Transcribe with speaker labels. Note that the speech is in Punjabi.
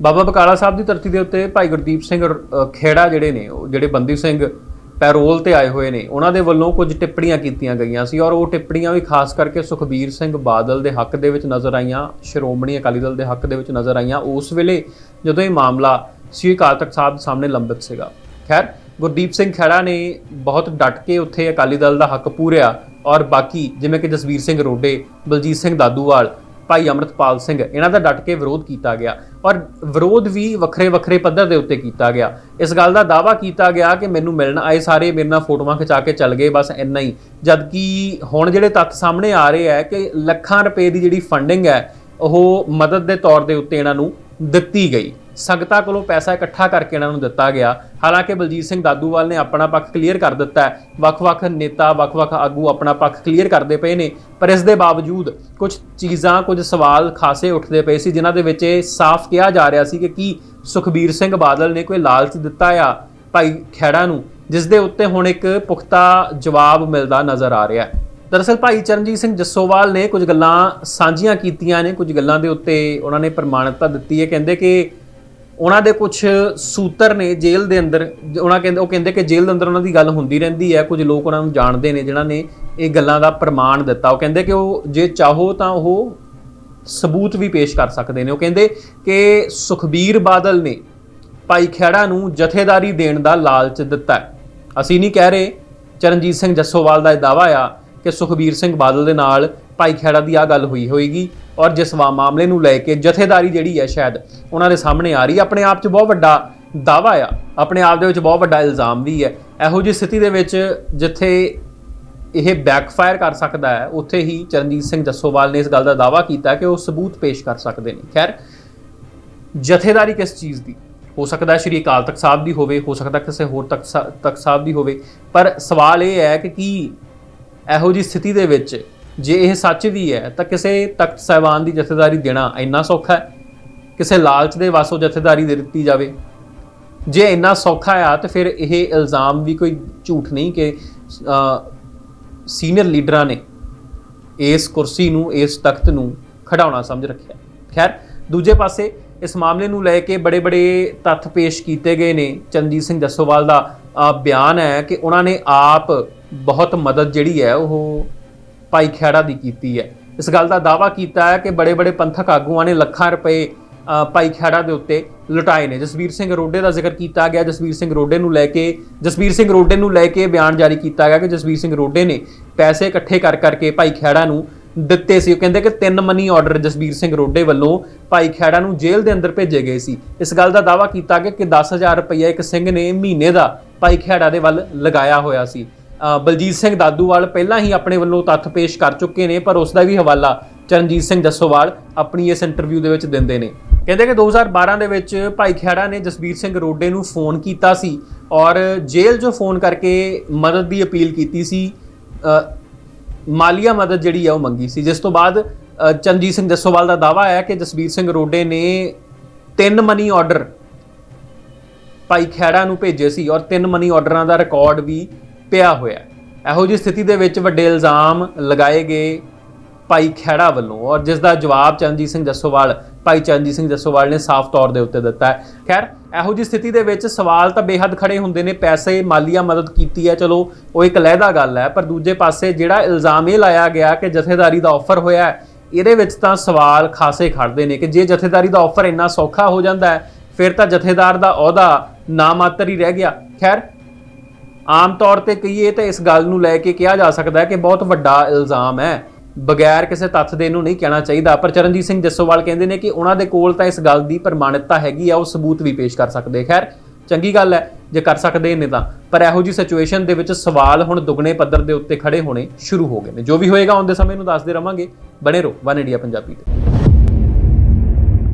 Speaker 1: ਬਾਬਾ ਬਕਾਲਾ ਸਾਹਿਬ ਦੀ ਧਰਤੀ ਦੇ ਉੱਤੇ ਭਾਈ ਗੁਰਦੀਪ ਸਿੰਘ ਅ, ਖੇੜਾ ਜਿਹੜੇ ਨੇ ਉਹ ਜਿਹੜੇ ਬੰਦੀ ਸਿੰਘ ਪੈਰੋਲ ਤੇ ਆਏ ਹੋਏ ਨੇ ਉਹਨਾਂ ਦੇ ਵੱਲੋਂ ਕੁਝ ਟਿੱਪਣੀਆਂ ਕੀਤੀਆਂ ਗਈਆਂ ਸੀ ਔਰ ਉਹ ਟਿੱਪਣੀਆਂ ਵੀ ਖਾਸ ਕਰਕੇ ਸੁਖਬੀਰ ਸਿੰਘ ਬਾਦਲ ਦੇ ਹੱਕ ਦੇ ਵਿੱਚ ਨਜ਼ਰ ਆਈਆਂ ਸ਼੍ਰੋਮਣੀ ਅਕਾਲੀ ਦਲ ਦੇ ਹੱਕ ਦੇ ਵਿੱਚ ਨਜ਼ਰ ਆਈਆਂ ਉਸ ਵੇਲੇ ਜਦੋਂ ਇਹ ਮਾਮਲਾ ਸ੍ਰੀ ਅਕਾਲ ਤਖਤ ਸਾਹਿਬ ਸਾਹਮਣੇ ਲੰਬਿਤ ਸੀਗਾ। ਖੈਰ ਗੁਰਦੀਪ ਸਿੰਘ ਖੇੜਾ ਨੇ ਬਹੁਤ ਡਟ ਕੇ ਉੱਥੇ ਅਕਾਲੀ ਦਲ ਦਾ ਹੱਕ ਪੂਰਿਆ ਔਰ ਬਾਕੀ ਜਿਵੇਂ ਕਿ ਜਸਵੀਰ ਸਿੰਘ ਰੋਡੇ ਬਲਜੀਤ ਸਿੰਘ ਦਾਦੂਵਾਲ ਭਾਈ ਅਮਰਤਪਾਲ ਸਿੰਘ। ਇਹਨਾਂ ਦਾ ਡਟ ਕੇ ਵਿਰੋਧ ਕੀਤਾ ਗਿਆ ਔਰ ਵਿਰੋਧ ਵੀ ਵੱਖਰੇ ਵੱਖਰੇ ਪੱਧਰ ਦੇ ਉੱਤੇ ਕੀਤਾ ਗਿਆ। ਇਸ ਗੱਲ ਦਾ ਦਾਵਾ ਕੀਤਾ ਗਿਆ ਕਿ ਮੈਨੂੰ ਮਿਲਣ ਆਏ ਸਾਰੇ ਮੇਰੇ ਨਾਲ ਫੋਟੋਆਂ ਖਿਚਾ ਕੇ ਚੱਲ ਗਏ, ਬਸ ਇੰਨਾ ਹੀ। ਜਦਕਿ ਹੁਣ ਜਿਹੜੇ ਤੱਥ ਸਾਹਮਣੇ ਆ ਰਹੇ ਹੈ ਕਿ ਲੱਖਾਂ ਰੁਪਏ ਦੀ ਜਿਹੜੀ ਫੰਡਿੰਗ ਹੈ, ਉਹ ਮਦਦ ਦੇ ਤੌਰ ਦੇ ਉੱਤੇ ਇਹਨਾਂ ਨੂੰ ਦਿੱਤੀ ਗਈ। ਸੰਗਤਾਂ ਕੋਲੋਂ ਪੈਸਾ ਇਕੱਠਾ ਕਰਕੇ ਇਹਨਾਂ ਨੂੰ ਦਿੱਤਾ ਗਿਆ। ਹਾਲਾਂਕਿ ਬਲਜੀਤ ਸਿੰਘ ਦਾਦੂਵਾਲ ਨੇ ਆਪਣਾ ਪੱਖ ਕਲੀਅਰ ਕਰ ਦਿੱਤਾ ਹੈ। ਵੱਖ-ਵੱਖ ਨੇਤਾ, ਵੱਖ-ਵੱਖ ਆਗੂ ਆਪਣਾ ਪੱਖ ਕਲੀਅਰ ਕਰਦੇ ਪਏ ਨੇ, ਪਰ ਇਸ ਦੇ ਬਾਵਜੂਦ ਕੁਝ ਚੀਜ਼ਾਂ, ਕੁਝ ਸਵਾਲ ਖਾਸੇ ਉੱਠਦੇ ਪਏ ਸੀ, ਜਿਨ੍ਹਾਂ ਦੇ ਵਿੱਚ ਇਹ ਸਾਫ਼ ਕਿਹਾ ਜਾ ਰਿਹਾ ਸੀ ਕਿ ਕੀ ਸੁਖਬੀਰ ਸਿੰਘ ਬਾਦਲ ਨੇ ਕੋਈ ਲਾਲਚ ਦਿੱਤਾ ਆ ਭਾਈ ਖੇੜਾ ਨੂੰ, ਜਿਸ ਦੇ ਉੱਤੇ ਹੁਣ ਇੱਕ ਪੁਖਤਾ ਜਵਾਬ ਮਿਲਦਾ ਨਜ਼ਰ ਆ ਰਿਹਾ ਹੈ। ਦਰਅਸਲ ਭਾਈ ਚਰਨਜੀਤ ਸਿੰਘ ਜੱਸੋਵਾਲ ਨੇ ਕੁਝ ਗੱਲਾਂ ਸਾਂਝੀਆਂ ਕੀਤੀਆਂ ਨੇ, ਕੁਝ ਗੱਲਾਂ ਦੇ ਉੱਤੇ ਉਹਨਾਂ ਨੇ ਪ੍ਰਮਾਣਿਕਤਾ ਦਿੱਤੀ ਹੈ। ਕਹਿੰਦੇ ਕਿ ਉਹਨਾਂ ਦੇ ਕੁਝ ਸੂਤਰ ਨੇ ਜੇਲ੍ਹ ਦੇ ਅੰਦਰ, ਉਹਨਾਂ ਕਹਿੰਦੇ, ਉਹ ਕਹਿੰਦੇ ਕਿ ਜੇਲ੍ਹ ਦੇ ਅੰਦਰ ਉਹਨਾਂ ਦੀ ਗੱਲ ਹੁੰਦੀ ਰਹਿੰਦੀ ਹੈ, ਕੁਝ ਲੋਕ ਉਹਨਾਂ ਨੂੰ ਜਾਣਦੇ ਨੇ ਜਿਨ੍ਹਾਂ ਨੇ ਇਹ ਗੱਲਾਂ ਦਾ ਪ੍ਰਮਾਣ ਦਿੱਤਾ। ਉਹ ਕਹਿੰਦੇ ਕਿ ਉਹ ਜੇ ਚਾਹੋ ਤਾਂ ਉਹ ਸਬੂਤ ਵੀ ਪੇਸ਼ ਕਰ ਸਕਦੇ ਨੇ। ਉਹ ਕਹਿੰਦੇ ਕਿ ਸੁਖਬੀਰ ਬਾਦਲ ਨੇ ਭਾਈ ਖੇੜਾ ਨੂੰ ਜਥੇਦਾਰੀ ਦੇਣ ਦਾ ਲਾਲਚ ਦਿੱਤਾ ਅਸੀਂ ਨਹੀਂ ਕਹਿ ਰਹੇ, ਚਰਨਜੀਤ ਸਿੰਘ ਜੱਸੋਵਾਲ ਦਾ ਇਹ ਦਾਵਾ ਆ ਕਿ ਸੁਖਬੀਰ ਸਿੰਘ ਬਾਦਲ ਦੇ ਨਾਲ ਭਾਈ ਖੇੜਾ ਦੀ ਆ ਗੱਲ ਹੋਈ ਹੋਏਗੀ। ਔਰ ਜਿਸ ਮਾਮਲੇ ਨੂੰ ਲੈ ਕੇ ਜਥੇਦਾਰੀ ਜਿਹੜੀ ਹੈ ਸ਼ਾਇਦ ਉਹਨਾਂ ਦੇ ਸਾਹਮਣੇ ਆ ਰਹੀ ਹੈ। ਆਪਣੇ ਆਪ 'ਚ ਬਹੁਤ ਵੱਡਾ ਦਾਵਾ ਆ। ਆਪਣੇ ਆਪ ਦੇ ਵਿੱਚ ਬਹੁਤ ਵੱਡਾ ਇਲਜ਼ਾਮ ਵੀ ਹੈ। ਇਹੋ ਜਿਹੀ ਸਥਿਤੀ ਦੇ ਵਿੱਚ ਜਿੱਥੇ ਇਹ ਬੈਕਫਾਇਰ ਕਰ ਸਕਦਾ ਹੈ, ਉੱਥੇ ਹੀ ਚਰਨਜੀਤ ਸਿੰਘ ਜੱਸੋਵਾਲ ਨੇ ਇਸ ਗੱਲ ਦਾ ਦਾਵਾ ਕੀਤਾ ਕਿ ਉਹ ਸਬੂਤ ਪੇਸ਼ ਕਰ ਸਕਦੇ ਨੇ। ਖੈਰ, ਜਥੇਦਾਰੀ ਕਿਸ ਚੀਜ਼ ਦੀ? ਹੋ ਸਕਦਾ ਸ਼੍ਰੀ ਅਕਾਲ ਤਖਤ ਸਾਹਿਬ ਦੀ ਹੋਵੇ, ਹੋ ਸਕਦਾ ਕਿਸੇ ਹੋਰ ਤਖਤ ਸਾ- ਤਖਤ ਸਾਹਿਬ ਦੀ ਹੋਵੇ। ਪਰ ਸਵਾਲ ਇਹ ਹੈ ਕਿ ਕੀ ਇਹੋ ਜੀ ਸਥਿਤੀ ਦੇ ਵਿੱਚ ਜੇ ਇਹ ਸੱਚ ਵੀ ਹੈ, ਤਾਂ ਕਿਸੇ ਤਖਤ ਸਾਹਿਬਾਨ ਦੀ ਜਥੇਦਾਰੀ ਦੇਣਾ ਇੰਨਾ ਸੌਖਾ ਹੈ? ਕਿਸੇ ਲਾਲਚ ਦੇ ਵਾਸੋਂ ਜਥੇਦਾਰੀ ਦੇ ਦਿੱਤੀ ਜਾਵੇ? ਜੇ ਇੰਨਾ ਸੌਖਾ ਆ, ਤਾਂ ਫਿਰ ਇਹ ਇਲਜ਼ਾਮ ਵੀ ਕੋਈ ਝੂਠ ਨਹੀਂ ਕਿ ਸੀਨੀਅਰ ਲੀਡਰਾਂ ਨੇ ਇਸ ਕੁਰਸੀ ਨੂੰ, ਇਸ ਤਖਤ ਨੂੰ ਖੜਾਉਣਾ ਸਮਝ ਰੱਖਿਆ। ਖੈਰ, ਦੂਜੇ ਪਾਸੇ ਇਸ ਮਾਮਲੇ ਨੂੰ ਲੈ ਕੇ ਬੜੇ-ਬੜੇ ਤੱਥ ਪੇਸ਼ ਕੀਤੇ ਗਏ ਨੇ। ਚੰਦੀਪ ਸਿੰਘ ਜੱਸੋਵਾਲ ਦਾ ਬਿਆਨ ਹੈ ਕਿ ਉਹਨਾਂ ਨੇ ਆਪ ਬਹੁਤ ਮਦਦ ਜਿਹੜੀ ਹੈ, ਉਹ ਭਾਈ ਖੇੜਾ ਦੀ ਕੀਤੀ ਹੈ। ਇਸ ਗੱਲ ਦਾ ਦਾਵਾ ਕੀਤਾ ਹੈ ਕਿ ਬੜੇ-ਬੜੇ ਪੰਥਕ ਆਗੂਆਂ ਨੇ ਲੱਖਾਂ ਰੁਪਏ ਭਾਈ ਖੇੜਾ ਦੇ ਉੱਤੇ ਲੁਟਾਏ ਨੇ। ਜਸਵੀਰ ਸਿੰਘ ਰੋਡੇ ਦਾ ਜ਼ਿਕਰ ਕੀਤਾ ਗਿਆ। ਜਸਵੀਰ ਸਿੰਘ ਰੋਡੇ ਨੂੰ ਲੈ ਕੇ, ਜਸਵੀਰ ਸਿੰਘ ਰੋਡੇ ਨੂੰ ਲੈ ਕੇ ਬਿਆਨ ਜਾਰੀ ਕੀਤਾ ਗਿਆ ਕਿ ਜਸਵੀਰ ਸਿੰਘ ਰੋਡੇ ਨੇ ਪੈਸੇ ਇਕੱਠੇ ਕਰ ਕਰਕੇ ਭਾਈ ਖੇੜਾ ਨੂੰ ਦਿੱਤੇ ਸੀ। ਉਹ ਕਹਿੰਦੇ ਕਿ ਤਿੰਨ ਮਨੀ ਆਰਡਰ ਜਸਵੀਰ ਸਿੰਘ ਰੋਡੇ ਵੱਲੋਂ ਭਾਈ ਖੇੜਾ ਨੂੰ ਜੇਲ੍ਹ ਦੇ ਅੰਦਰ ਭੇਜੇ ਗਏ ਸੀ। ਇਸ ਗੱਲ ਦਾ ਦਾਵਾ ਕੀਤਾ ਗਿਆ ਕਿ 10000 ਰੁਪਏ ਇੱਕ ਸਿੰਘ ਨੇ ਮਹੀਨੇ ਦਾ ਭਾਈ ਖੇੜਾ ਦੇ ਵੱਲ ਲਗਾਇਆ ਹੋਇਆ ਸੀ। ਬਲਜੀਤ ਸਿੰਘ ਦਾਦੂਵਾਲ ਪਹਿਲਾਂ ਹੀ ਆਪਣੇ ਵੱਲੋਂ ਤੱਥ ਪੇਸ਼ ਕਰ ਚੁੱਕੇ ਨੇ ਪਰ ਉਸ ਦਾ ਵੀ ਹਵਾਲਾ ਚਰਨਜੀਤ ਸਿੰਘ ਜੱਸੋਵਾਲ ਆਪਣੀ ਇਸ ਇੰਟਰਵਿਊ ਦੇ ਵਿੱਚ ਦਿੰਦੇ ਨੇ। ਕਹਿੰਦੇ ਕਿ 2012 ਦੇ ਵਿੱਚ ਭਾਈ ਖੇੜਾ ਨੇ ਜਸਬੀਰ ਸਿੰਘ ਰੋਡੇ ਨੂੰ ਫੋਨ ਕੀਤਾ ਸੀ ਔਰ ਜੇਲ੍ਹ 'ਚੋਂ ਫੋਨ ਕਰਕੇ ਮਦਦ ਦੀ ਅਪੀਲ ਕੀਤੀ ਸੀ। ਮਾਲੀਆ ਮਦਦ ਜਿਹੜੀ ਹੈ ਉਹ ਮੰਗੀ ਸੀ। ਜਿਸ ਤੋਂ ਬਾਅਦ ਅ, ਚਰਨਜੀਤ ਸਿੰਘ ਜੱਸੋਵਾਲ ਦਾ ਦਾਵਾ ਹੈ ਕਿ ਜਸਬੀਰ ਸਿੰਘ ਰੋਡੇ ਨੇ ਤਿੰਨ ਮਨੀ ਆਰਡਰ ਭਾਈ ਖੇੜਾ ਨੂੰ ਭੇਜੇ ਸੀ ਔਰ ਤਿੰਨ ਮਨੀ ਆਰਡਰਾਂ ਦਾ ਰਿਕਾਰਡ ਵੀ ਪਿਆ ਹੋਇਆ ਇਹੋ ਜਿਹੀ ਸਥਿਤੀ ਦੇ ਵਿੱਚ ਵੱਡੇ ਇਲਜ਼ਾਮ ਲਗਾਏ ਗਏ ਭਾਈ ਖੇੜਾ ਵੱਲੋਂ। ਔਰ ਜਿਸ ਦਾ ਜਵਾਬ ਚਰਨਜੀਤ ਸਿੰਘ ਜੱਸੋਵਾਲ, ਭਾਈ ਚਰਨਜੀਤ ਸਿੰਘ ਜੱਸੋਵਾਲ ਨੇ ਸਾਫ਼ ਤੌਰ ਦੇ ਉੱਤੇ ਦਿੱਤਾ ਹੈ। ਖੈਰ, ਇਹੋ ਜਿਹੀ ਸਥਿਤੀ ਦੇ ਵਿੱਚ ਸਵਾਲ ਤਾਂ ਬੇਹੱਦ ਖੜੇ ਹੁੰਦੇ ਨੇ। ਪੈਸੇ, ਮਾਲੀਆ ਮਦਦ ਕੀਤੀ ਹੈ, ਚਲੋ, ਉਹ ਇੱਕ ਲਹਿਦਾ ਗੱਲ ਹੈ। ਪਰ ਦੂਜੇ ਪਾਸੇ ਜਿਹੜਾ ਇਲਜ਼ਾਮ ਇਹ ਲਾਇਆ ਗਿਆ ਕਿ ਜਥੇਦਾਰੀ ਦਾ ਆਫਰ ਹੋਇਆ ਹੈ, ਇਹਦੇ ਵਿੱਚ ਤਾਂ ਸਵਾਲ ਖਾਸੇ ਖੜਦੇ ਨੇ ਕਿ ਜੇ ਜਥੇਦਾਰੀ ਦਾ ਆਫਰ ਇੰਨਾ ਸੌਖਾ ਹੋ ਜਾਂਦਾ ਹੈ, ਫਿਰ ਤਾਂ ਜਥੇਦਾਰ ਦਾ ਅਹੁਦਾ ਨਾਮਾਤਰ ਹੀ ਰਹਿ ਗਿਆ। ਖੈਰ ਆਮ ਤੌਰ ਤੇ ਕਹੀਏ ਤਾਂ ਇਸ ਗੱਲ ਨੂੰ ਲੈ ਕੇ ਕਿਹਾ ਜਾ ਸਕਦਾ ਹੈ ਕਿ ਬਹੁਤ ਵੱਡਾ ਇਲਜ਼ਾਮ ਹੈ। ਬਗੈਰ ਕਿਸੇ ਤੱਥ ਦੇ ਇਹਨੂੰ ਨਹੀਂ ਕਹਿਣਾ ਚਾਹੀਦਾ। ਪਰ ਚਰਨਜੀਤ ਸਿੰਘ ਜੱਸੋਵਾਲ ਕਹਿੰਦੇ ਨੇ ਕਿ ਉਹਨਾਂ ਦੇ ਕੋਲ ਤਾਂ ਇਸ ਗੱਲ ਦੀ ਪ੍ਰਮਾਣਿਕਤਾ ਹੈਗੀ ਆ, ਉਹ ਸਬੂਤ ਵੀ ਪੇਸ਼ ਕਰ ਸਕਦੇ। ਖੈਰ, ਚੰਗੀ ਗੱਲ ਹੈ, ਜੇ ਕਰ ਸਕਦੇ ਨੇ ਤਾਂ। ਪਰ ਇਹੋ ਜੀ ਸਿਚੁਏਸ਼ਨ ਦੇ ਵਿੱਚ ਸਵਾਲ ਹੁਣ ਦੁੱਗਣੇ ਪੱਧਰ ਦੇ ਉੱਤੇ ਖੜੇ ਹੋਣੇ ਸ਼ੁਰੂ ਹੋ ਗਏ ਨੇ। ਜੋ ਵੀ ਹੋਏਗਾ, ਆਉਂਦੇ ਸਮੇਂ ਨੂੰ ਦੱਸਦੇ ਰਵਾਂਗੇ। ਬਣੇ ਰਹੋ, ਵਨ ਇੰਡੀਆ ਪੰਜਾਬੀ ਤੇ।